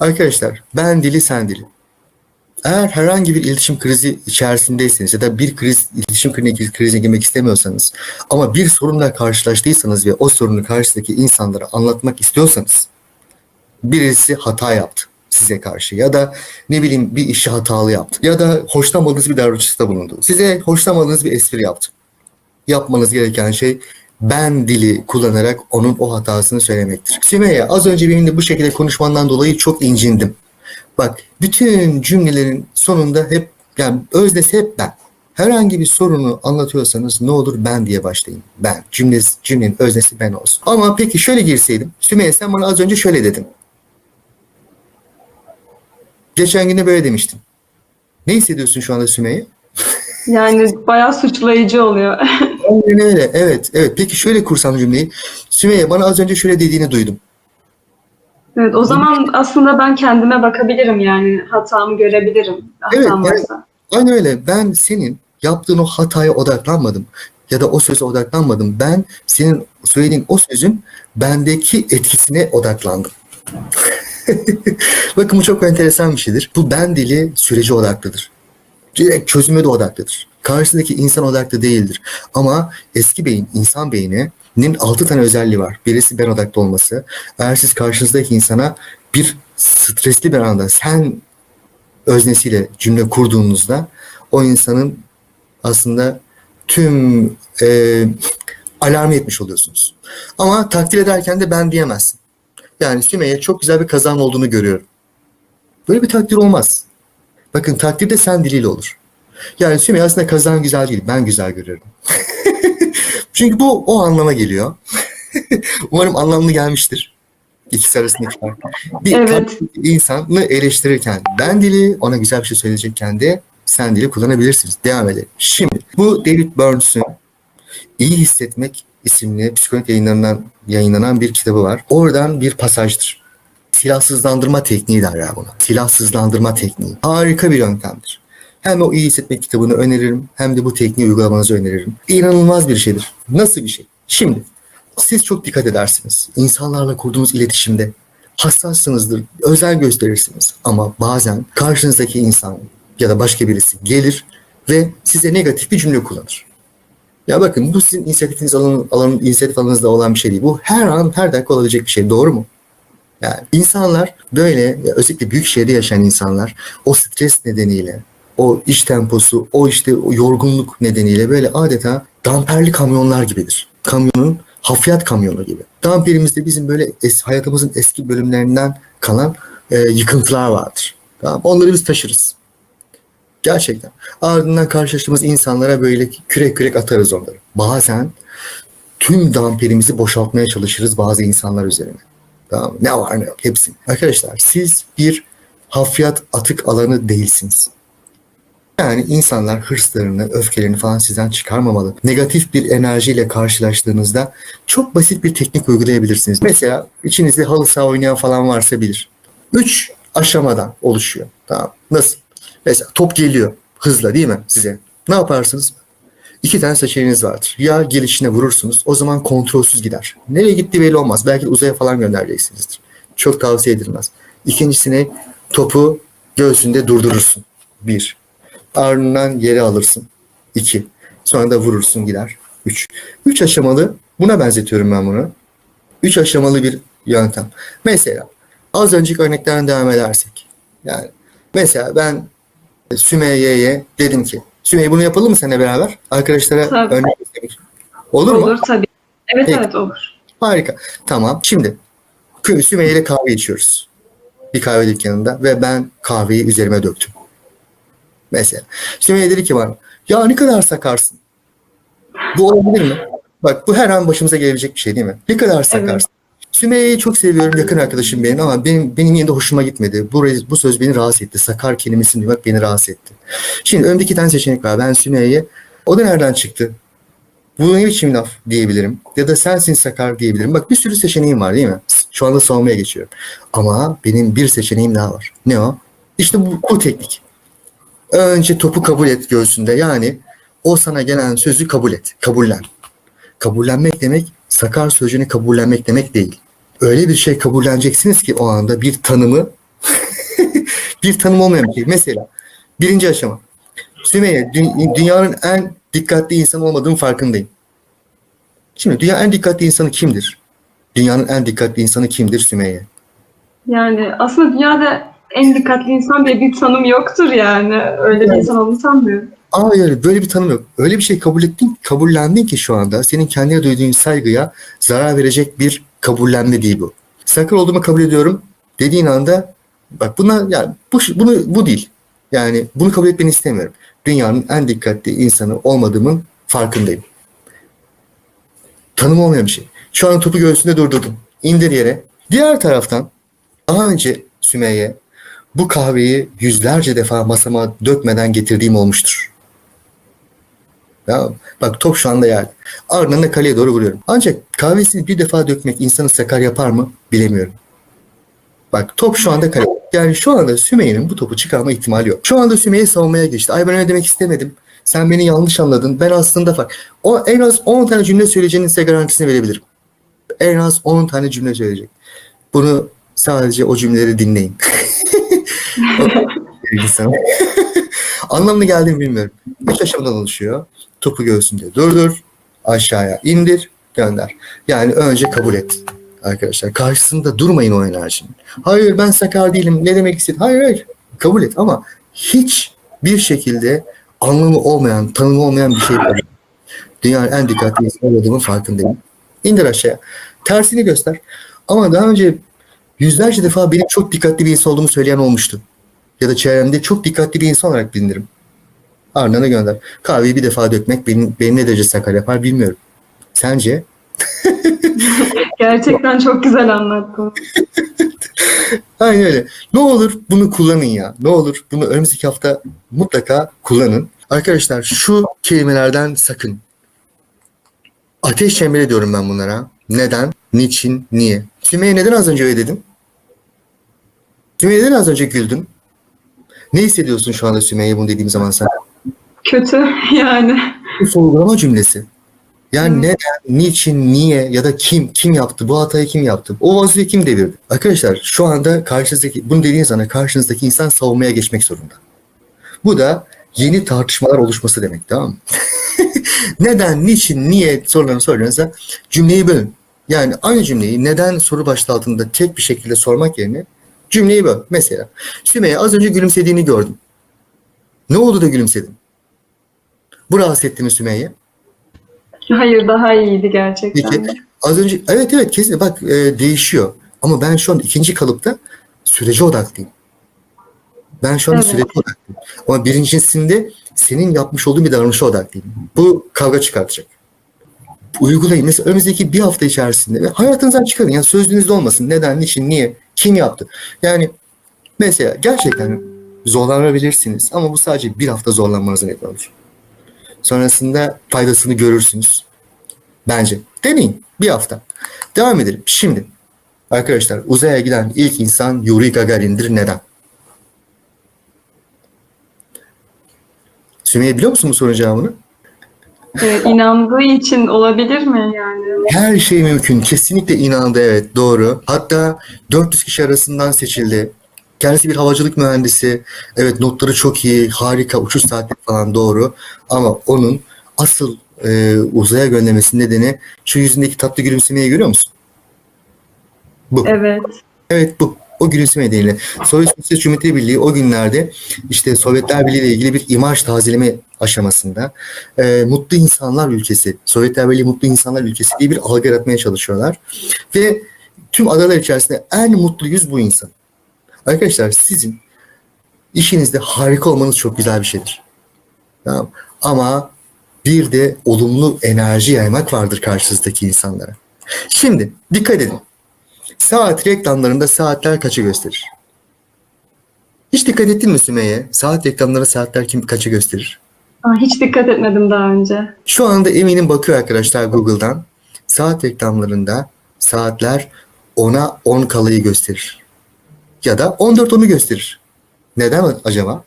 Arkadaşlar ben dili sen dili. Eğer herhangi bir iletişim krizi içerisindeyseniz ya da bir kriz iletişim krizi, krizine girmek istemiyorsanız ama bir sorunla karşılaştıysanız ve o sorunu karşıdaki insanlara anlatmak istiyorsanız birisi hata yaptı size karşı ya da ne bileyim bir işi hatalı yaptı ya da hoşlanmadığınız bir davranışta bulundu. Size hoşlanmadığınız bir espri yaptı. Yapmanız gereken şey ben dili kullanarak onun o hatasını söylemektir. Sümeyye az önce benimle bu şekilde konuşmandan dolayı çok incindim. Bak bütün cümlelerin sonunda hep yani öznesi hep ben. Herhangi bir sorunu anlatıyorsanız ne olur ben diye başlayın. Ben. Cümlesi, cümlenin öznesi ben olsun. Ama peki şöyle girseydim. Sümeyye sen bana az önce şöyle dedin. Geçen gün de böyle demiştin. Ne hissediyorsun şu anda Sümeyye? Yani bayağı suçlayıcı oluyor. Aynen öyle. Evet. Evet. Peki şöyle kursam cümleyi. Sümeyye bana az önce şöyle dediğini duydum. Evet, o zaman aslında ben kendime bakabilirim yani hatamı görebilirim. Hatam Evet, varsa. Aynen öyle. Ben senin yaptığın o hataya odaklanmadım. Ya da o söze odaklanmadım. Ben senin söylediğin o sözün bendeki etkisine odaklandım. Bakın bu çok enteresan bir şeydir. Bu ben dili sürece odaklıdır. Direkt çözüme de odaklıdır. Karşıdaki insan odaklı değildir. Ama eski beyin, insan beyninin altı tane özelliği var. Birisi ben odaklı olması. Eğer siz karşınızdaki insana bir stresli bir anda sen öznesiyle cümle kurduğunuzda o insanın aslında tüm e, alarm etmiş oluyorsunuz. Ama takdir ederken de ben diyemezsin. Yani Sümeyye çok güzel bir kazan olduğunu görüyorum. Böyle bir takdir olmaz. Bakın takdir de sen diliyle olur. Yani Sümeyye aslında kazan güzel değil. Ben güzel görüyorum. Çünkü bu o anlama geliyor. Umarım anlamlı gelmiştir. İkisi arasındaki fark. Bir Evet. insanı eleştirirken ben dili, ona güzel bir şey söyleyecekken de sen dili kullanabilirsiniz. Devam edelim. Şimdi bu David Burns'un İyi Hissetmek isimli psikolojik yayınlarından yayınlanan bir kitabı var. Oradan bir pasajdır. Silahsızlandırma tekniği derler buna. Silahsızlandırma tekniği. Harika bir yöntemdir. Hem o iyi hissetmek kitabını öneririm hem de bu tekniği uygulamanızı öneririm. İnanılmaz bir şeydir. Nasıl bir şey? Şimdi siz çok dikkat edersiniz. İnsanlarla kurduğunuz iletişimde hassassınızdır, özel gösterirsiniz. Ama bazen karşınızdaki insan ya da başka birisi gelir ve size negatif bir cümle kullanır. Ya bakın bu sizin inisiyatifiniz alanı, alanı, inisiyatif alanınızda olan bir şey değil. Bu her an her dakika olabilecek bir şey. Doğru mu? Yani insanlar böyle özellikle büyük şehirde yaşayan insanlar o stres nedeniyle o iş temposu, o işte o yorgunluk nedeniyle böyle adeta damperli kamyonlar gibidir. Kamyonun hafriyat kamyonu gibi. Damperimizde bizim böyle es, hayatımızın eski bölümlerinden kalan e, yıkıntılar vardır. Tamam, onları biz taşırız. Gerçekten. Ardından karşılaştığımız insanlara böyle kürek kürek atarız onları. Bazen tüm damperimizi boşaltmaya çalışırız bazı insanlar üzerine. Tamam? Ne var ne yok hepsini. Arkadaşlar siz bir hafriyat atık alanı değilsiniz. Yani insanlar hırslarını, öfkelerini falan sizden çıkarmamalı. Negatif bir enerjiyle karşılaştığınızda çok basit bir teknik uygulayabilirsiniz. Mesela içinizde halı saha oynayan falan varsa bilir. Üç aşamadan oluşuyor. Tamam. Nasıl? Mesela top geliyor hızla değil mi size? Ne yaparsınız? İki tane seçeneğiniz vardır. Ya gelişine vurursunuz. O zaman kontrolsüz gider. Nereye gitti belli olmaz. Belki uzaya falan göndereceksinizdir. Çok tavsiye edilmez. İkincisine topu göğsünde durdurursun. Bir. Ardından yere alırsın. İki. Sonra da vurursun gider. Üç. Üç aşamalı. Buna benzetiyorum ben bunu. Üç aşamalı bir yöntem. Mesela az önceki örneklerden devam edersek. Yani mesela ben Sümeyye'ye dedim ki Sümeyye bunu yapalım mı seninle beraber? Arkadaşlara Tabii. örnek istemek. Olur mu? Olur tabii. Evet Peki. evet olur. Harika. Tamam. Şimdi Sümeyye ile kahve içiyoruz. Bir kahve dükkanında ve ben kahveyi üzerime döktüm. Mesela. Sümeyye dedi ki bana ya ne kadar sakarsın. Bu olabilir mi? Bak bu her an başımıza gelebilecek bir şey değil mi? Ne kadar sakarsın. Sümeyye'yi çok seviyorum. Yakın arkadaşım benim ama benim, benim yine de hoşuma gitmedi. Bu, bu söz beni rahatsız etti. Sakar kelimesini duymak beni rahatsız etti. Şimdi önümde iki tane seçenek var. Ben Sümeyye'ye o da nereden çıktı? Bu ne biçim laf diyebilirim. Ya da sensin sakar diyebilirim. Bak bir sürü seçeneğim var değil mi? Şu anda savunmaya geçiyorum. Ama benim bir seçeneğim daha var. Ne o? İşte bu, bu teknik. Önce topu kabul et göğsünde. Yani o sana gelen sözü kabul et. Kabullen. Kabullenmek demek sakar sözcüğünü kabullenmek demek değil. Öyle bir şey kabulleneceksiniz ki o anda bir tanımı Bir tanım olmayan bir şey. Mesela birinci aşama. Sümeyye dü- dünyanın en dikkatli insan olmadığım farkındayım. Şimdi dünya en dikkatli insanı kimdir? Dünyanın en dikkatli insanı kimdir Sümeyye? Yani aslında dünyada en dikkatli insan diye bir tanım yoktur yani. Öyle bir insan olduğunu sanmıyorum. Hayır böyle bir tanım yok. Öyle bir şey kabul ettin, kabullendin ki şu anda senin kendine duyduğun saygıya zarar verecek bir kabullenme değil bu. Sakır olduğumu kabul ediyorum dediğin anda bak buna yani bu bunu bu değil. Yani bunu kabul etmeni istemiyorum. Dünyanın en dikkatli insanı olmadığımın farkındayım. Tanım olmayan bir şey. Şu an topu göğsünde durdurdum. İndir yere. Diğer taraftan daha önce Sümeyye bu kahveyi yüzlerce defa masama dökmeden getirdiğim olmuştur. Ya bak top şu anda yerde. Ardından da kaleye doğru vuruyorum. Ancak kahvesini bir defa dökmek insanı sakar yapar mı bilemiyorum. Bak top şu anda kale. Yani şu anda Sümeyye'nin bu topu çıkarma ihtimali yok. Şu anda Sümeyye savunmaya geçti. Ay ben öyle demek istemedim. Sen beni yanlış anladın. Ben aslında bak. O en az 10 tane cümle söyleyeceğinin size garantisini verebilirim. En az 10 tane cümle söyleyecek. Bunu sadece o cümleleri dinleyin. Anlamını geldiğini bilmiyorum. Üç aşamadan oluşuyor. Topu göğsünde durdur, aşağıya indir, gönder. Yani önce kabul et arkadaşlar. Karşısında durmayın o enerjinin. Hayır ben sakar değilim. Ne demek istedin? Hayır hayır. Kabul et ama hiç bir şekilde anlamı olmayan, tanımı olmayan bir şey var. Dünyanın en dikkatli insan olduğumun farkındayım. İndir aşağıya. Tersini göster. Ama daha önce yüzlerce defa benim çok dikkatli bir insan olduğumu söyleyen olmuştu. Ya da çevremde çok dikkatli bir insan olarak bilinirim. Ardına gönder. Kahveyi bir defa dökmek beni, beni ne derece sakar yapar bilmiyorum. Sence? Gerçekten çok güzel anlattın. Aynen öyle. Ne olur bunu kullanın ya. Ne olur bunu önümüzdeki hafta mutlaka kullanın. Arkadaşlar şu kelimelerden sakın. Ateş çemberi diyorum ben bunlara. Neden? Niçin? Niye? Sümeyye neden az önce öyle dedin? Sümeyye neden az önce güldün? Ne hissediyorsun şu anda Sümeyye bunu dediğim zaman sen? Kötü yani. Bu sorgulama cümlesi. Yani neden, niçin, niye ya da kim, kim yaptı, bu hatayı kim yaptı, o vaziyeti kim devirdi? Arkadaşlar şu anda karşınızdaki, bunu dediğiniz anda karşınızdaki insan savunmaya geçmek zorunda. Bu da yeni tartışmalar oluşması demek tamam mı? neden, niçin, niye sorularını soruyorsa cümleyi bölün. Yani aynı cümleyi neden soru başlığı altında tek bir şekilde sormak yerine cümleyi böl. Mesela Sümeyye az önce gülümsediğini gördüm. Ne oldu da gülümsedin? Bu rahatsız etti mi Sümeyye? Hayır daha iyiydi gerçekten. Peki az önce evet evet kesin bak e, değişiyor. Ama ben şu an ikinci kalıpta sürece odaklıyım. Ben şu anda Evet. sürece odaklıyım. Ama birincisinde senin yapmış olduğun bir davranışa odaklıyım. Bu kavga çıkartacak. Uygulayın. Mesela önümüzdeki bir hafta içerisinde hayatınızdan çıkarın. Yani sözlüğünüzde olmasın. Neden, niçin, niye, kim yaptı? Yani mesela gerçekten zorlanabilirsiniz ama bu sadece bir hafta zorlanmanıza neden olur. Sonrasında faydasını görürsünüz. Bence. Deneyin. Bir hafta. Devam edelim. Şimdi arkadaşlar uzaya giden ilk insan Yuri Gagarin'dir. Neden? Sümeyye biliyor musun bu sorunun cevabını? Ee, inandığı için olabilir mi yani? Her şey mümkün. Kesinlikle inandı evet doğru. Hatta 400 kişi arasından seçildi. Kendisi bir havacılık mühendisi. Evet notları çok iyi, harika, uçuş saatleri falan doğru. Ama onun asıl e, uzaya göndermesinin nedeni şu yüzündeki tatlı gülümsemeyi görüyor musun? Bu. Evet. Evet bu. O gülümseme nedeniyle. Sovyet Sosyalist Cumhuriyeti Birliği o günlerde işte Sovyetler Birliği ile ilgili bir imaj tazeleme aşamasında e, mutlu insanlar ülkesi, Sovyetler Birliği mutlu insanlar ülkesi diye bir algı yaratmaya çalışıyorlar. Ve tüm adalar içerisinde en mutlu yüz bu insan. Arkadaşlar sizin işinizde harika olmanız çok güzel bir şeydir. Tamam. Ama bir de olumlu enerji yaymak vardır karşınızdaki insanlara. Şimdi dikkat edin. Saat reklamlarında saatler kaçı gösterir? Hiç dikkat ettin mi Sümeyye? Saat reklamlarında saatler kim kaçı gösterir? Aa, hiç dikkat etmedim daha önce. Şu anda eminim bakıyor arkadaşlar Google'dan. Saat reklamlarında saatler 10'a 10 kalayı gösterir. Ya da 14 onu gösterir. Neden acaba?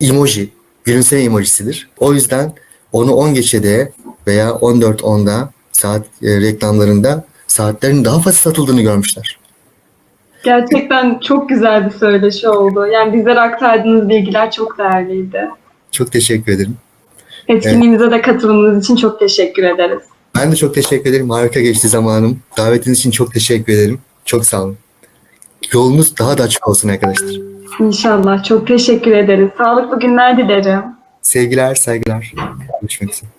Emoji, gülümseme emojisidir. O yüzden onu 10 geçede veya 14 10'da saat e, reklamlarında saatlerin daha fazla satıldığını görmüşler. Gerçekten çok güzel bir söyleşi oldu. Yani bizlere aktardığınız bilgiler çok değerliydi. Çok teşekkür ederim. Etkinliğimize de katılımınız için çok teşekkür ederiz. Ben de çok teşekkür ederim. Harika geçti zamanım. Davetiniz için çok teşekkür ederim. Çok sağ olun. Yolunuz daha da açık olsun arkadaşlar. İnşallah. Çok teşekkür ederiz. Sağlıklı günler dilerim. Sevgiler, saygılar. Görüşmek üzere.